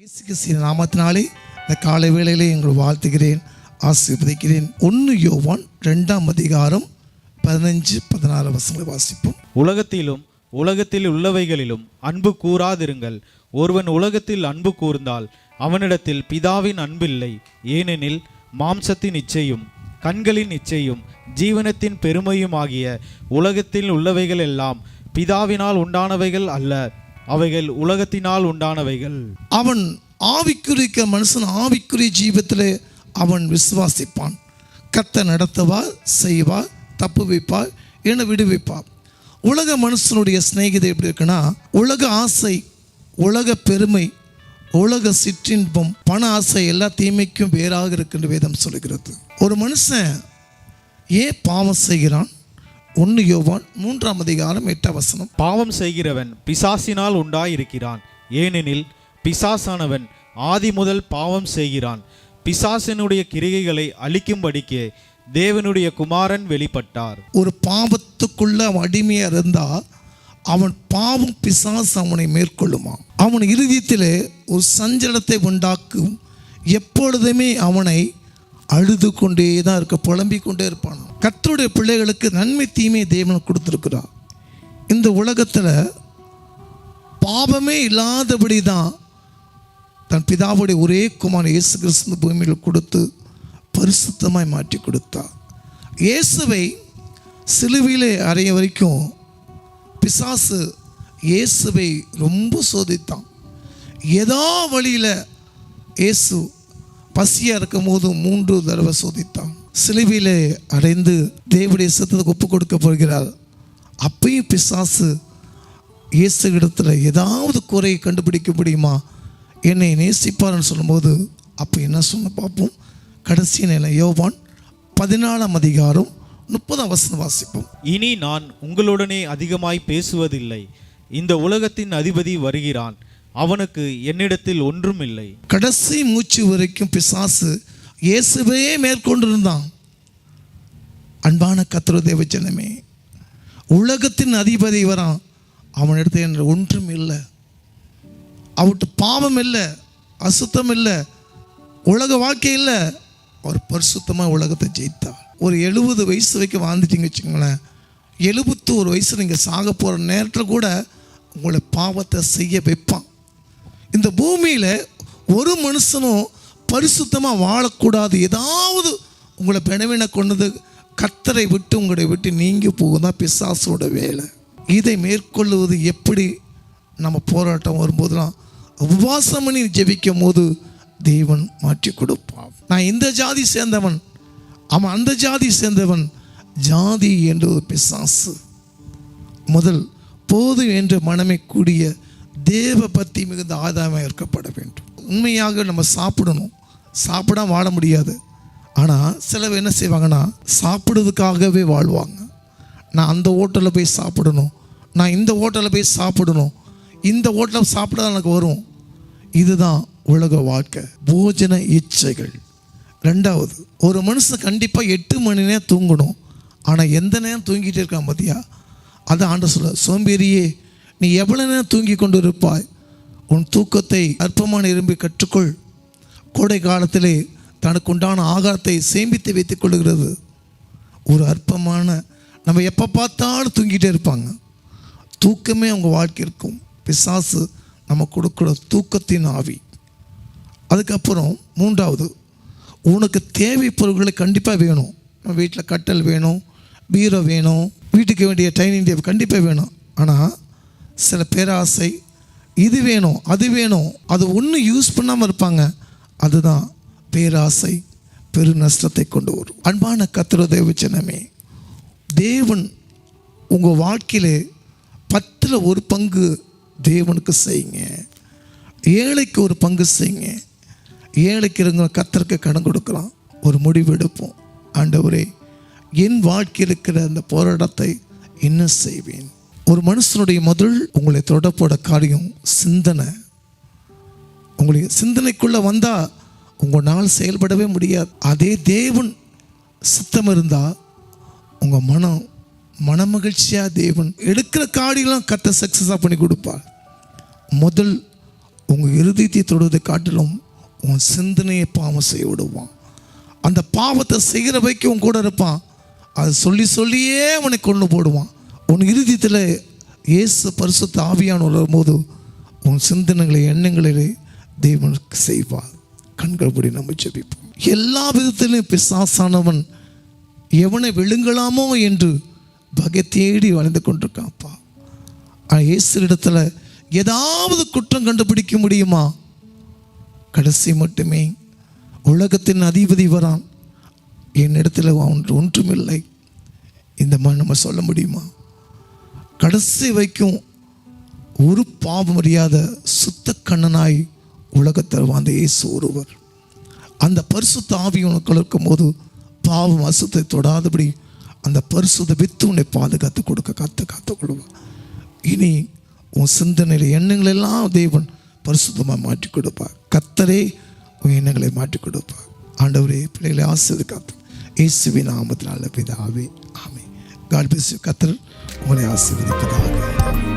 இயேசு நாமத்தினாலே இந்த காலை வேளையிலே எங்கள் வாழ்த்துகிறேன் ஆசீர்வதிக்கிறேன். ஒன்று யோவான் ரெண்டாம் அதிகாரம் பதினஞ்சு பதினாறு வசங்களை வாசிப்போம். உலகத்திலும் உலகத்தில் உள்ளவைகளிலும் அன்பு கூறாதிருங்கள். ஒருவன் உலகத்தில் அன்பு கூர்ந்தால் அவனிடத்தில் பிதாவின் அன்பில்லை. ஏனெனில் மாம்சத்தின் இச்சையும் கண்களின் இச்சையும் ஜீவனத்தின் பெருமையும் ஆகிய உலகத்தில் உள்ளவைகள் எல்லாம் பிதாவினால் உண்டானவைகள் அல்ல. அவைகள் உலகத்தினால் உண்டானவைகள். அவன் ஆவிக்குறிக்க மனுஷன் ஆவிக்குரிய ஜீவத்திலே அவன் விசுவாசிப்பான். கத்த நடத்துவா செய்வா தப்பு வைப்பா என விடுவிப்பா உலக மனுஷனுடைய சிநேகிதை எப்படி இருக்குன்னா உலக ஆசை உலக பெருமை உலக சிற்றின்பம் பண ஆசை எல்லா தீமைக்கும் வேறாக இருக்கின்ற வேதம் சொல்கிறது ஒரு மனுஷன் ஏன் பாவம் செய்கிறான்? ஒன்று யோவான் மூன்றாம் அதிகாரம் எட்டாம் வசனம். பாவம் செய்கிறவன் பிசாசினால் உண்டாயிருக்கிறான். ஏனெனில் பிசாசானவன் ஆதி முதல் பாவம் செய்கிறான். பிசாசினுடைய கிரிகைகளை அழிக்கும்படிக்கு தேவனுடைய குமாரன் வெளிப்பட்டார். ஒரு பாவத்துக்குள்ள அவன் அடிமையா இருந்தா அவன் பாவம் பிசாசு அவனை மேற்கொள்ளுமா அவன் இறுதியத்திலே ஒரு சஞ்சலத்தை உண்டாக்கும். எப்பொழுதுமே அவனை அழுது கொண்டே தான் இருக்க புலம்பிக் கொண்டே இருப்பான் கத்தருடைய பிள்ளைகளுக்கு நன்மை தீமை தேவன் கொடுத்துருக்குறான் இந்த உலகத்தில் பாவமே இல்லாதபடி தான் தன் பிதாவுடைய ஒரே குமாரன் இயேசு கிறிஸ்து பூமியில் கொடுத்து பரிசுத்தமாய் மாற்றி கொடுத்தார். இயேசுவை சிலுவையிலே அறைய வரைக்கும் பிசாசு இயேசுவை ரொம்ப சோதித்தான். ஏதோ வழியில் இயேசு பசியாக இருக்கும் போது மூன்று தடவை சோதித்தான். சிலுவையிலே அடைந்து தேவடைய சித்தத்துக்கு ஒப்பு கொடுக்க போகிறார். அப்பயும் பிசாசு இயேசு இடத்துல ஏதாவது குறையை கண்டுபிடிக்க முடியுமா? என்னை நேசிப்பார்னு சொல்லும்போது அப்போ என்ன சொன்ன பார்ப்போம். கடைசி நிலை யோவான் பதினாலாம் அதிகாரம் முப்பதாம் வசனம் வாசிப்போம். இனி நான் உங்களுடனே அதிகமாய் பேசுவதில்லை. இந்த உலகத்தின் அதிபதி வருகிறான். அவனுக்கு என்னிடத்தில் ஒன்றும் இல்லை கடைசி மூச்சு வரைக்கும் பிசாசு இயேசுவே மேற்கொண்டிருந்தான். அன்பான கத்திர தேவச்சனமே உலகத்தின் அதிபதி வரான் அவனிடத்தில் என்று ஒன்றும் இல்லை. அவட்டு பாவம் இல்லை அசுத்தம் இல்லை உலக வாழ்க்கை இல்லை. அவர் பரிசுத்தமாக உலகத்தை ஜெயித்தார். ஒரு எழுபது வயசு வரைக்கும் வாழ்ந்துட்டீங்க வச்சுக்கோங்களேன். ஒரு வயசு நீங்கள் சாக போகிற நேரத்தில் கூட உங்களை பாவத்தை செய்ய வைப்பான். இந்த பூமியில் ஒரு மனுஷனும் பரிசுத்தமாக வாழக்கூடாது. ஏதாவது உங்களை பெணவின கொண்டது கத்தரை விட்டு உங்களை விட்டு நீங்கி போகுதான் பிசாசோட வேலை. இதை மேற்கொள்வது எப்படி? நம்ம போராட்டம் வரும்போதெல்லாம் உபவாசம் பண்ணி ஜெபிக்கும் போது தேவன் மாற்றி கொடுப்பான் நான் இந்த ஜாதி சேர்ந்தவன் அவன் அந்த ஜாதி சேர்ந்தவன் ஜாதி என்ற ஒரு பிசாசு. முதல் போது என்ற மனமே கூடிய தேவ பக்தி மிகுந்த ஆதாயமாக இருக்கப்பட வேண்டும். உண்மையாக நம்ம சாப்பிடணும். சாப்பிடாம வாழ முடியாது. ஆனால் சிலர் என்ன செய்வாங்கன்னா சாப்பிடுறதுக்காகவே வாழ்வாங்க. நான் அந்த ஹோட்டலில் போய் சாப்பிடணும். நான் இந்த ஹோட்டலில் போய் சாப்பிடணும். இந்த ஹோட்டலில் சாப்பிட எனக்கு வரும். இதுதான் உலக வாழ்க்கை. போஜன இச்சைகள். ரெண்டாவது ஒரு மனுஷன் கண்டிப்பாக எட்டு மணி நேரம் தூங்கணும். ஆனால் எந்த நேரம் தூங்கிட்டே இருக்கான் பார்த்தியா அது ஆண்டு சொல்ல சோம்பேறியே நீ எவ்வளோ நேரம் தூங்கி கொண்டு இருப்பாய் உன் தூக்கத்தை அற்பமான இரும்பி கற்றுக்கொள். கோடை காலத்திலே தனக்கு உண்டான ஆகாரத்தை சேமித்து வைத்துக் கொள்கிறது ஒரு அற்பமான நம்ம எப்போ பார்த்தாலும் தூங்கிட்டே இருப்பாங்க. தூக்கமே அவங்க வாழ்க்கை இருக்கும். பிசாசு நம்ம கொடுக்குற தூக்கத்தின் ஆவி. அதுக்கப்புறம் மூன்றாவது உனக்கு தேவை பொருட்களை கண்டிப்பாக வேணும். நம்ம வீட்டில் கட்டல் வேணும் பீரோ வேணும் வீட்டுக்கு வேண்டிய டைனிங் டேபிள் கண்டிப்பாக வேணும். ஆனால் சில பேராசை இது வேணும் அது வேணும் அது ஒன்றும் யூஸ் பண்ணாமல் இருப்பாங்க. அதுதான் பேராசை பெரு நஷ்டத்தை கொண்டு வரும். அன்பான கத்திர தேவச்சனமே தேவன் உங்கள் வாழ்க்கையில் பத்தில் ஒரு பங்கு தேவனுக்கு செய்யுங்க. ஏழைக்கு ஒரு பங்கு செய்யுங்க. ஏழைக்கு இருங்க கத்தருக்கு கடன் கொடுக்கலாம். ஒரு முடிவு எடுப்போம். ஆண்டவரே என் வாழ்க்கையில் இருக்கிற அந்த போராட்டத்தை என்ன செய்வேன். ஒரு மனுஷனுடைய முதல் உங்களை தொடப்போட காரியம் சிந்தனை. உங்களுடைய சிந்தனைக்குள்ளே வந்தால் உங்கள் நாள் செயல்படவே முடியாது. அதே தேவன் சித்தம் இருந்தால் உங்கள் மனம் மனமகிழ்ச்சியாக தேவன் எடுக்கிற காரியெல்லாம் கத்த சக்ஸஸாக பண்ணி கொடுப்பார். முதல் உங்கள் இருதயத்தை தொடுவதை காட்டிலும் உன் சிந்தனையை பாவம் செய்ய விடுவான். அந்த பாவத்தை செய்கிற வைக்க உன் கூட இருப்பான். அதை சொல்லி சொல்லியே உன்னை கொண்டு போடுவான். உன் இருதயத்தில் இயேசு பரிசுத்த ஆவியான வரும்போது உன் சிந்தனைகளை எண்ணங்களிலே தேவனுக்கு செய்வார். கண்கள் படி நம்ம ஜெபிப்போம். எல்லா விதத்திலும் பிசாசானவன் எவனை விழுங்கலாமோ என்று வகை தேடி வளைந்து கொண்டிருக்கான்ப்பா இயேசு இடத்துல ஏதாவது குற்றம் கண்டுபிடிக்க முடியுமா? கடைசி மட்டுமே. உலகத்தின் அதிபதி வரான். என்னிடத்தில் ஒன்று ஒன்றுமில்லை. இந்த மாதிரி நம்ம சொல்ல முடியுமா? கடைசி வைக்கும் ஒரு பாவம் அறியாத சுத்த கண்ணனாய் உலகத்தில் வாழ்ந்த இயேசு ஒருவர். அந்த பரிசுத்த ஆவி உனக்கு இருக்கும் போது பாவம் அசுத்தை தொடாதபடி அந்த பரிசுத்த வித்து உன்னை பாதுகாத்து கொடுக்க காத்து காத்து கொள்வார் இனி உன் சிந்தனையில் எண்ணங்கள் எல்லாம் தேவன் பரிசுத்தமாக மாற்றி கொடுப்பார். கத்தரே உன் எண்ணங்களை மாற்றி கொடுப்பார். ஆண்டவரே பிள்ளைகளை ஆசிரியர் காத்து இயேசுவின் நாமத்தினால பிதாவே. ஆமே காட் பிளஸ் கத்தர் உங்களை ஆசீர்வதிப்பதாக.